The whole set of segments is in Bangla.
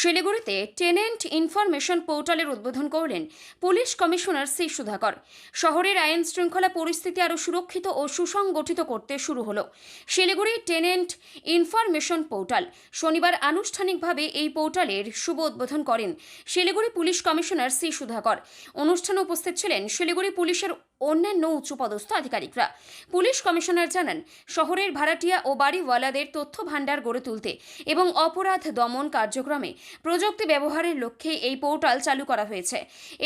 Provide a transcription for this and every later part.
শিলিগুড়িতে টেনেন্ট ইনফরমেশন পোর্টালের উদ্বোধন করলেন পুলিশ কমিশনার সি সুধাকর। শহরের আইন শৃঙ্খলা পরিস্থিতি আরও সুরক্ষিত ও সুসংগঠিত করতে শুরু হলো। শিলিগুড়ি টেনেন্ট ইনফরমেশন পোর্টাল শনিবার আনুষ্ঠানিকভাবে এই পোর্টালের শুভ উদ্বোধন করেন Siliguri police commissioner C Sudhakar. অনুষ্ঠানে উপস্থিত ছিলেন শিলিগুড়ি পুলিশের অন্যান্য উচ্চপদস্থ আধিকারিকরা। পুলিশ কমিশনার জানান, শহরের ভাড়াটিয়া ও বাড়িওয়ালাদের তথ্য ভাণ্ডার গড়ে তুলতে এবং অপরাধ দমন কার্যক্রমে প্রযুক্তি ব্যবহারের লক্ষ্যে এই পোর্টাল চালু করা হয়েছে।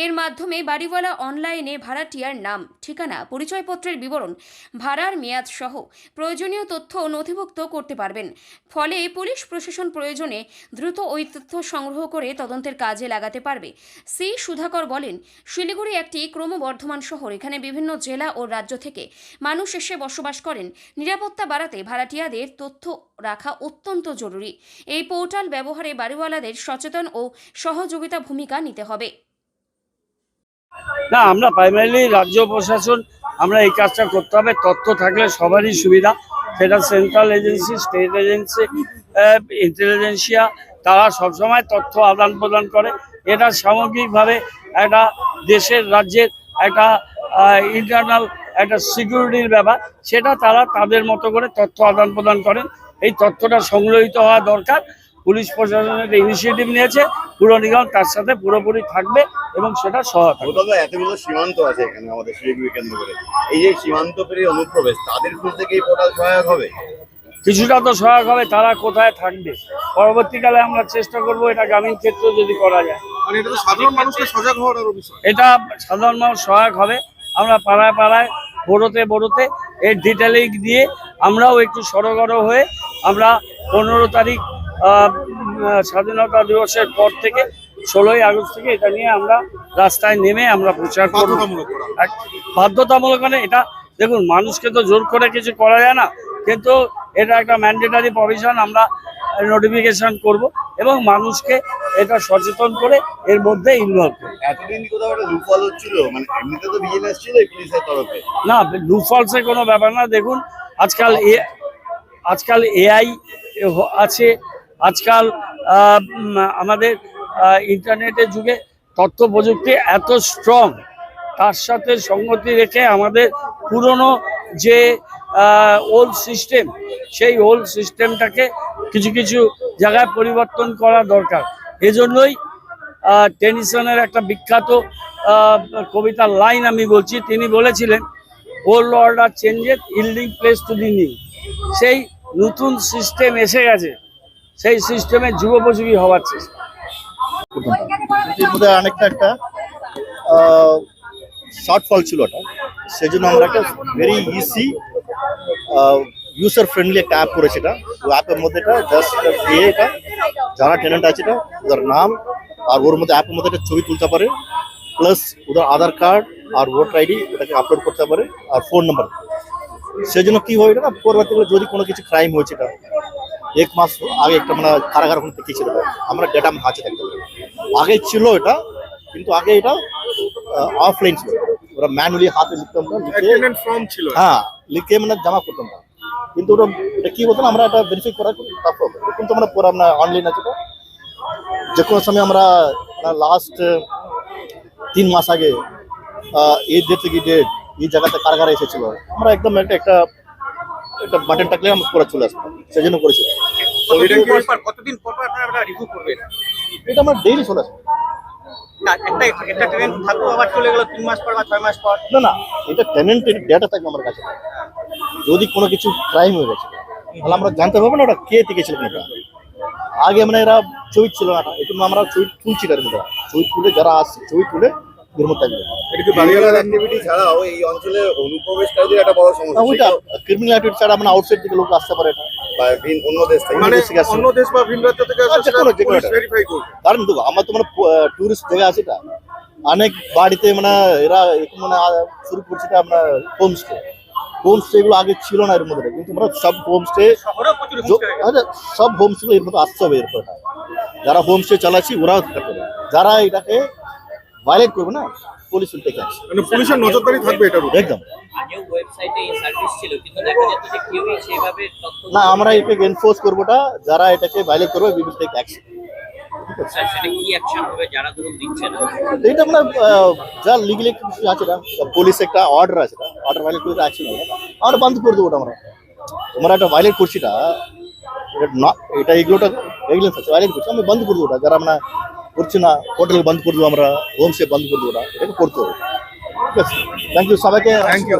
এর মাধ্যমে বাড়িওয়ালা অনলাইনে ভাড়াটিয়ার নাম, ঠিকানা, পরিচয়পত্রের বিবরণ, ভাড়ার মেয়াদ সহ প্রয়োজনীয় তথ্য নথিভুক্ত করতে পারবেন। ফলে পুলিশ প্রশাসন প্রয়োজনে দ্রুত ওই তথ্য সংগ্রহ করে তদন্তের কাজে লাগাতে পারবে, সি সুধাকর বলেন, শিলিগুড়ি একটি ক্রমবর্ধমান শহর, এখানে বিভিন্ন জেলা ও রাজ্য থেকে মানুষ এসে বসবাস করেন। নিরাপত্তা বাড়াতে ভাড়াটিয়াদের তথ্য রাখা অত্যন্ত জরুরি। এই পোর্টাল ব্যবহারে বাড়িওয়ালাদের সচেতন ও সহযোগিতা ভূমিকা নিতে হবে। না, আমরা প্রাইমারিলি রাজ্য প্রশাসন, আমরা এই কাজটা করতে হবে। তথ্য থাকলে সবারই সুবিধা। সেটা central agency state agency intelligentsia তারা সবসময় তথ্য আদান প্রদান করে। এটা সামগ্রিকভাবে একটা দেশের, রাজ্যের একটা ইন্টারনাল একটা সিকিউরিটির ব্যাপার। সেটা তারা তাদের মতো করে তথ্য আদান প্রদান করেন। এই তথ্যটা সংগ্রহীত হওয়া দরকার। পুলিশ প্রশাসনের ইনিশিয়েটিভ নিয়েছে। পুর নিগম তার সাথে পুরোপুরি থাকবে এবং সেটা সহায়তা এতগুলো সীমান্ত আছে এখানে আমাদের শিলিগুড়ি কেন্দ্র করে। এই যে সীমান্ত পেরিয়ে অনুপ্রবেশ তাদের খুঁজতে কি এই পোর্টাল সহায়ক হবে? কিছুটা তো সহায়ক হবে তারা কোথায় থাকবে? পরবর্তীকালে আমরা চেষ্টা করব এটা গ্রামীণ ক্ষেত্রে যদি করা যায়। মানে এটা সাধারণ মানুষকে সজাগ হওয়ার আরও বিষয়। এটা সাধারণ মানুষ সহায়ক হবে। আমরা পাড়ায় পাড়ায় বড়োতে বড়োতে এর ডিটেলিং দিয়ে আমরাও একটু সরগর হয়ে আমরা পনেরো তারিখ স্বাধীনতা দিবসের পর থেকে ষোলোই আগস্ট থেকে এটা নিয়ে আমরা রাস্তায় নেমে আমরা প্রচার করব। বাধ্যতামূলক মানে এটা দেখুন মানুষকে তো জোর করে কিছু করা যায় না কিন্তু এটা একটা ম্যান্ডেটারি প্রভিশন আমরা নোটিফিকেশন করব এবং মানুষকে এটা সচেতন করে এর মধ্যে ইনভলভ করব। এতদিন কোথাও একটা লুফল হচ্ছিল? মানে এমনিতে তো ভিজিলেন্স ছিল পুলিশের তরফে। না লুফলসে কোনো ব্যাপার না। দেখুন আজকাল এ আজকাল এআই আছে আজকাল আমাদের ইন্টারনেটের যুগে তথ্য প্রযুক্তি এত স্ট্রং তার সাথে সঙ্গতি রেখে আমাদের পুরনো যে ওল্ড সিস্টেম সেই ওল্ড সিস্টেমটাকে কিছু কিছু জায়গায় পরিবর্তন করা দরকার। এজন্যই টেনিসনের একটা বিখ্যাত কবিতার লাইন আমি বলছি। তিনি বলেছিলেন old order changes yielding place to the new সেই নতুন সিস্টেম এসে গেছে। সেই সিস্টেমে যুগোপযোগী হওয়ার চেষ্টা। অনেকটা একটা শর্ট ফল ছিল ওটা। সেই জন্য আমরা একটা ভেরি ইজি ইউজার ফ্রেন্ডলি একটা অ্যাপ করেছে এটা। ওই অ্যাপের মধ্যে এটা জাস্ট দিয়ে এটা যারা টেনেন্ট আছে এটা ওদের নাম আর ওর মধ্যে অ্যাপের মধ্যে একটা ছবি তুলতে পারে। প্লাস ওদের আধার কার্ড আর ভোটার আইডি ওটাকে আপলোড করতে পারে আর ফোন নাম্বার সেই জন্য কি হয় এটা না পরবর্তীকালে যদি কোনো কিছু ক্রাইম হয়েছে এটা এক মাস আগে একটা মানে কারাগার ওখানে দেখিয়েছিল। আমরা ডেটা হাতে থাকতে পারি। আগে ছিল এটা কিন্তু আগে এটা অফলাইন ছিল। ওরা ম্যানুয়ালি হাতে লিখতাম লিখে ফর্ম ছিল। হ্যাঁ লিখে মানে জমা করতাম ওটা কি বলতো আমরা এটা ভেরিফাই করা টাফ কিন্তু আমরা পুরো আমরা অনলাইন আছে তো। যে কোনো সময় আমরা লাস্ট তিন মাস আগে এই ডেট থেকে ডেট এই জায়গাতে কারাগারে এসেছিল আমরা একদম একটা একটা একটা বাটন টাকলে আমরা পুরো চলে আসব সেই জন্য করেছি কতদিন পর আপনারা রিভিউ করবেন? এটা আমরা ডেইলি চলে আসব একটা একটা ট্রেন থাকল আবার চলে গেল তিন মাস পর বা ছয় মাস পর। না না এটা টেনেন্টের ডেটা থাকবে আমার কাছে। যদি কোনো কিছু ক্রাইম হয়ে গেছে তাহলে আমরা জানতে পারব না ওটা কে টিকেছিল এটা আগে মানে এরা ছবি ছিল না এই জন্য আমরা ছবি তুলছি এর মধ্যে। ছবি তুলে যারা আসছে ছবি তুলে এর এটা কি বাড়িওয়ালার অ্যাক্টিভিটি ছাড়াও এই অঞ্চলে অনুপ্রবেশকারীদের একটা বড় না, সমস্যা? ওইটা সেটা ক্রিমিনাল অ্যাক্টিভিটি ছাড়া মানে আউটসাইড থেকে লোক আসতে পারে এটা বা ভিন- অন্য দেশ থেকে মানে দেশ থেকে আসছে। অন্য দেশ বা ভিন রাজ্য থেকে আসলে আচ্ছা, কোনো- যে কোনো একটা। ভেরিফাই করবে। কারণ দেখো আমার তো মানে টুরিস্ট জায়গা আছে এটা। অনেক বাড়িতে মানে এরা এখন মানে শুরু করছে এটা আমরা হোমস্টে হোমস্টে এগুলো আগে ছিল না এর মধ্যে কিন্তু আমরা সব হোমস্টে homestay সব হোমস্টে এর মধ্যে আসতে হবে এরপর। যারা হোমস্টে চালাচ্ছি ওরাও থাকতে যারা এটাকে ভায়োলেট করবে না পুলিশ উল্টে আছে মানে পুলিশের নজরদারি থাকবে এটার উপর। একদম। আগেও ওয়েবসাইটে এই সার্ভিস ছিল কিন্তু দেখা যাচ্ছে যে কেউই সেভাবে তথ্য না আমরা এটাকে এনফোর্স করবোটা যারা এটাকে ভায়োলেট করবে we will take action sir সেটা কি অ্যাকশন হবে? যারা ধরুন দিচ্ছে না। এইটা আপনার আহ, যা লিগেলি কিছু আছে না পুলিশ একটা অর্ডার আছে না অর্ডার ভাইলেট করে অ্যাকশন হবে। আমরা বন্ধ করে দেবো ওটা আমরা। তোমরা একটা ভাইলেট করছি না এটা না এটা এগুলোটা রেগুলেন্স আছে ভাইলেট করছি আমি বন্ধ করে দেবো ওটা। যারা আমরা করছি না হোটেল বন্ধ করে দেবো আমরা হোম স্টে বন্ধ করে দেবো ওটা। এটাকে করতে হবে। ঠিক আছে? থ্যাংক ইউ সবাইকে। Thank you